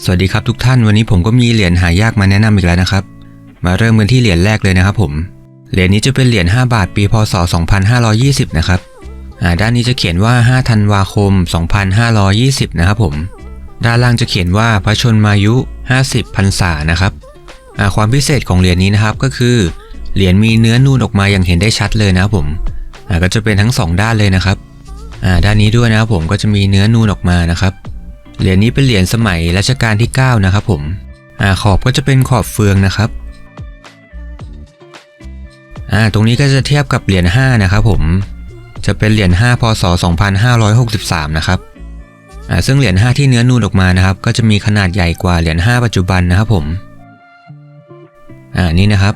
สวัสดีครับทุกท่านวันนี้ผมก็มีเหรียญหายากมาแนะนำอีกแล้วนะครับ มาเริ่มกันที่เหรียญแรกเลยนะครับผมเหรียญนี้จะเป็นเหรียญ5บาทปีพศ 2520 นะครับด้านนี้จะเขียนว่า5ธันวาคม 2520 นะครับผมด้านล่างจะเขียนว่าพระชนมายุ 50พรรษานะครับความพิเศษของเหรียญนี้นะครับก็คือเหรียญมีเนื้อนูนออกมาอย่างเห็นได้ชัดเลยนะครับผมก็จะเป็นทั้งสองด้านเลยนะครับด้านนี้ด้วยนะครับผมก็จะมีเนื้อนูนออกมานะครับ เหรียญนี้เป็นเหรียญสมัยรัชกาลที่ 9 นะครับผมอ่าขอบก็จะเป็นขอบเฟืองนะครับอ่าตรงนี้ก็จะเทียบกับเหรียญ5นะครับผมจะเป็นเหรียญ5พศ 2563 นะครับอ่าซึ่งเหรียญ5ที่เนื้อนูนออกมานะครับ ก็จะมีขนาดใหญ่กว่าเหรียญ5ปัจจุบันนะครับผมอ่านี่นะครับ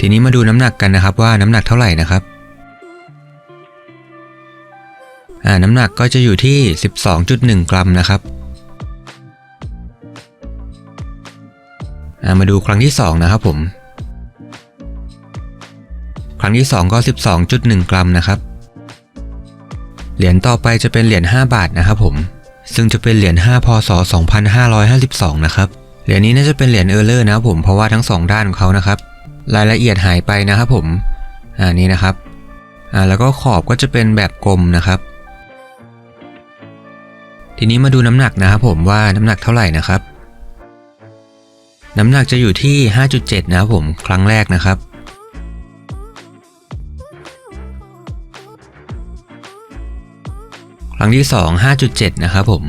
ทีนี้มาดูน้ำหนักกันนะครับว่าน้ำหนักเท่าไหร่นะครับ น้ำหนักก็จะอยู่ที่ 12.1 กรัมนะครับามาดูครั้งที่ 2 นะครับผม ครั้งที่ 2 ก็ 12.1 กรัมนะครับ เหรียญต่อไปจะเป็นเหรียญ5บาทนะครับผม ซึ่งจะเป็นเหรียญ5พศ 2552 นะครับ เหรียญนี้น่าจะเป็นเหรียญเออร์เลอร์นะครับผมเพราะว่าทั้งสองด้านของเขานะครับ รายละเอียดหายไปนะครับผม อ่านี่นะครับ อ่าแล้วก็ขอบก็จะเป็นแบบกลมนะครับ ทีนี้มาดูน้ำหนักนะครับผมว่าน้ำหนักเท่าไหร่นะครับ น้ำหนักจะอยู่ที่ 5.7 นะครับผมครั้งแรกนะครับครั้งที่ 2 5.7 นะครับผม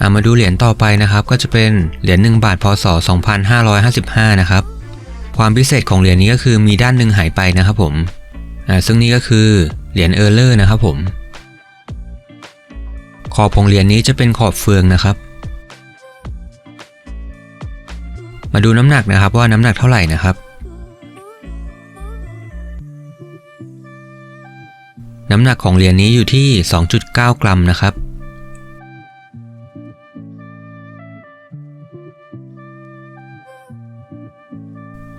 อามาดูเหรียญต่อไปนะครับก็จะเป็นเหรียญ1บาทพศ 2555 นะครับ ความพิเศษของเหรียญนี้ก็คือมีด้านหนึ่งหายไปนะครับผมซึ่งนี่ก็คือเหรียญเออร์เลอร์นะครับผม ขอบของเหรียญนี้จะเป็นขอบเฟืองนะครับ มาดูน้ำหนักนะครับว่าน้ำหนักเท่าไหร่นะครับ น้ำหนักของเหรียญนี้อยู่ที่ 2.9 กรัมนะครับ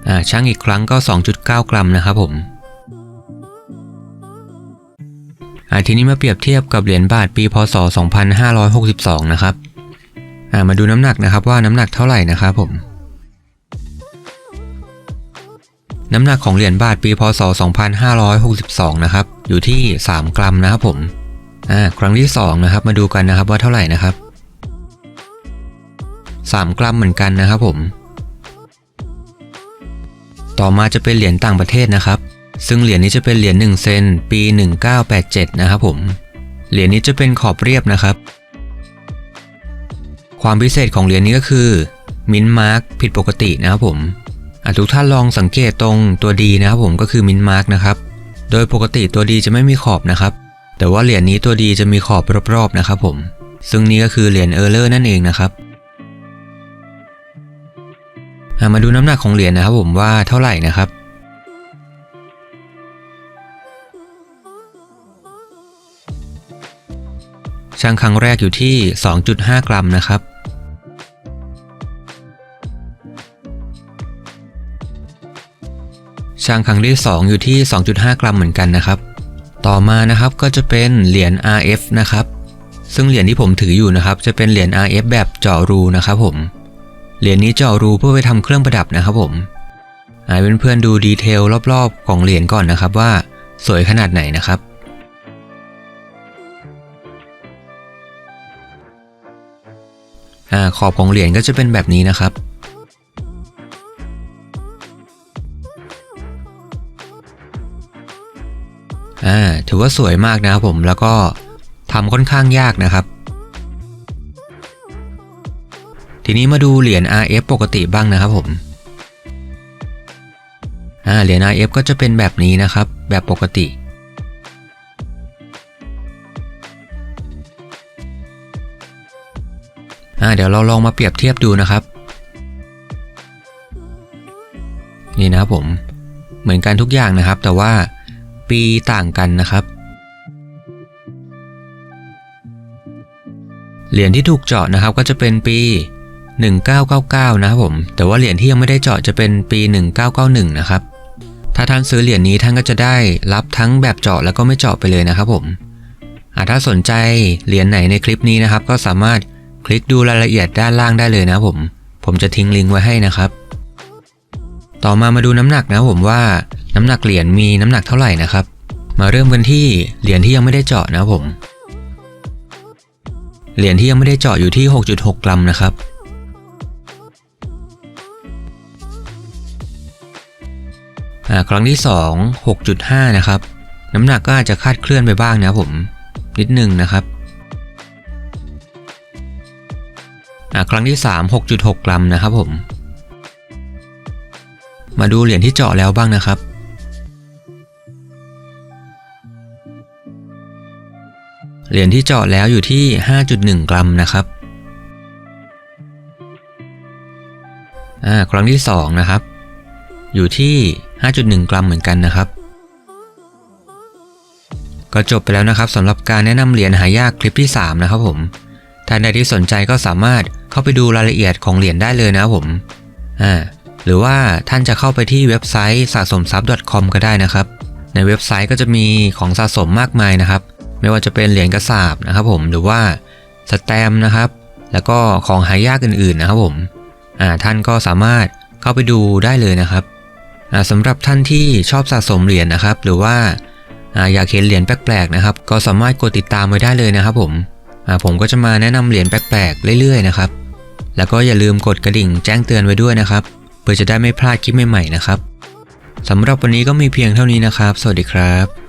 อ่าช่างอีกครั้งก็ 2.9 กรัมนะครับผม ทีนี้มาเปรียบเทียบกับเหรียญบาทปีพศ 2562 นะครับมาดูน้ำหนักนะครับว่าน้ำหนักเท่าไหร่นะครับผมน้ำหนักของเหรียญบาทปีพศ 2562 นะครับ อยู่ที่ 3 กรัมนะครับผม อ่า ครั้งที่ 2 นะครับ มาดูกันนะครับว่าเท่าไหร่นะครับ 3 กรัมเหมือนกันนะครับผม ต่อมาจะเป็นเหรียญต่างประเทศนะครับ ซึ่งเหรียญนี้จะเป็นเหรียญ1เซนปี 1987 นะครับผม เหรียญนี้จะเป็นขอบเรียบนะครับ ความพิเศษของเหรียญนี้ก็คือมินมาร์กผิดปกตินะครับผมทุกท่านลองสังเกตตรงตัวดีนะครับผมก็คือมินมาร์กนะครับ โดยปกติตัวดีจะไม่มีขอบนะครับ แต่ว่าเหรียญนี้ตัวดีจะมีขอบรอบๆนะครับผม ซึ่งนี่ก็คือเหรียญเออร์เลอร์นั่นเองนะครับมาดูน้ำหนักของเหรียญนะครับผมว่าเท่าไหร่นะครับ ช่างครั้งแรกอยู่ที่ 2.5 กรัมนะครับช่างครั้งที่ 2 อยู่ที่ 2.5 กรัมเหมือนกันนะครับ ต่อมานะครับก็จะเป็นเหรียญ RF นะครับ ซึ่งเหรียญที่ผมถืออยู่นะครับ จะเป็นเหรียญ RF แบบเจาะรูนะครับผม เหรียญนี้เจาะรูเพื่อไปทำเครื่องประดับนะครับผมให้เพื่อนๆดูดีเทลรอบๆ ของเหรียญก่อนนะครับว่าสวยขนาดไหนนะครับ อ่าขอบของเหรียญก็จะเป็นแบบนี้นะครับ อ่าถือว่าสวยมากนะครับผมแล้วก็ทำค่อนข้างยากนะครับ ทีนี้มาดูเหรียญ RF ปกติบ้างนะครับผมอ่าเหรียญ RF ก็จะเป็นแบบนี้นะครับ แบบปกติ อ่าเดี๋ยวเราลองมาเปรียบเทียบดูนะครับ นี่นะครับผมเหมือนกันทุกอย่างนะครับ แต่ว่าปีต่างกันนะครับเหรียญที่ถูกเจาะนะครับก็จะเป็นปี 1999 นะครับผม แต่ว่าเหรียญที่ยังไม่ได้เจาะจะเป็นปี 1991 นะครับ ถ้าท่านซื้อเหรียญนี้ท่านก็จะได้รับทั้งแบบเจาะแล้วก็ไม่เจาะไปเลยนะครับผมอ่าถ้าสนใจเหรียญไหนในคลิปนี้นะครับ ก็สามารถ คลิกดูรายละเอียดด้านล่างได้เลยนะผม ผมจะทิ้งลิงก์ไว้ให้นะครับ ต่อมามาดูน้ำหนักนะผมว่าน้ำหนักเหรียญมีน้ำหนักเท่าไหร่นะครับ มาเริ่มกันที่เหรียญที่ยังไม่ได้เจาะนะผม เหรียญที่ยังไม่ได้เจาะอยู่ที่ 6.6 กรัมนะครับอ่าครั้งที่ 2 6.5 นะครับ น้ำหนักก็อาจจะคาดเคลื่อนไปบ้างนะผม นิดนึงนะครับ ครั้งที่ 3 6.6 กรัมนะครับผม มาดูเหรียญที่เจาะแล้วบ้างนะครับ เหรียญที่เจาะแล้วอยู่ที่ 5.1 กรัมนะครับอ่าครั้งที่ 2 นะครับ อยู่ที่ 5.1 กรัมเหมือนกันนะครับ ก็จบไปแล้วนะครับสำหรับการแนะนำเหรียญหายากคลิปที่ 3 นะครับผมท่านใดที่สนใจก็สามารถ เข้าไปดูรายละเอียดของเหรียญได้เลยนะผมอ่าหรือว่าท่านจะเข้าไปที่เว็บไซต์สะสมทรัพย์ .com ก็ได้นะครับ ในเว็บไซต์ก็จะมีของสะสมมากมายนะครับ ไม่ว่าจะเป็นเหรียญกระสาบนะครับผมหรือว่าสแตมป์นะครับ แล้วก็ของหายากอื่นๆนะครับผมอ่าท่านก็สามารถเข้าไปดูได้เลยนะครับอ่าสำหรับท่านที่ชอบสะสมเหรียญนะครับ หรือว่าอ่าอยากเห็นเหรียญแปลกๆนะครับ ก็สามารถกดติดตามไว้ได้เลยนะครับผมอ่าผมก็จะมาแนะนำเหรียญแปลกๆเรื่อยๆนะครับ แล้วก็อย่าลืมกดกระดิ่งแจ้งเตือนไว้ด้วยนะครับ เพื่อจะได้ไม่พลาดคลิปใหม่ๆนะครับสำหรับวันนี้ก็มีเพียงเท่านี้นะครับ สวัสดีครับ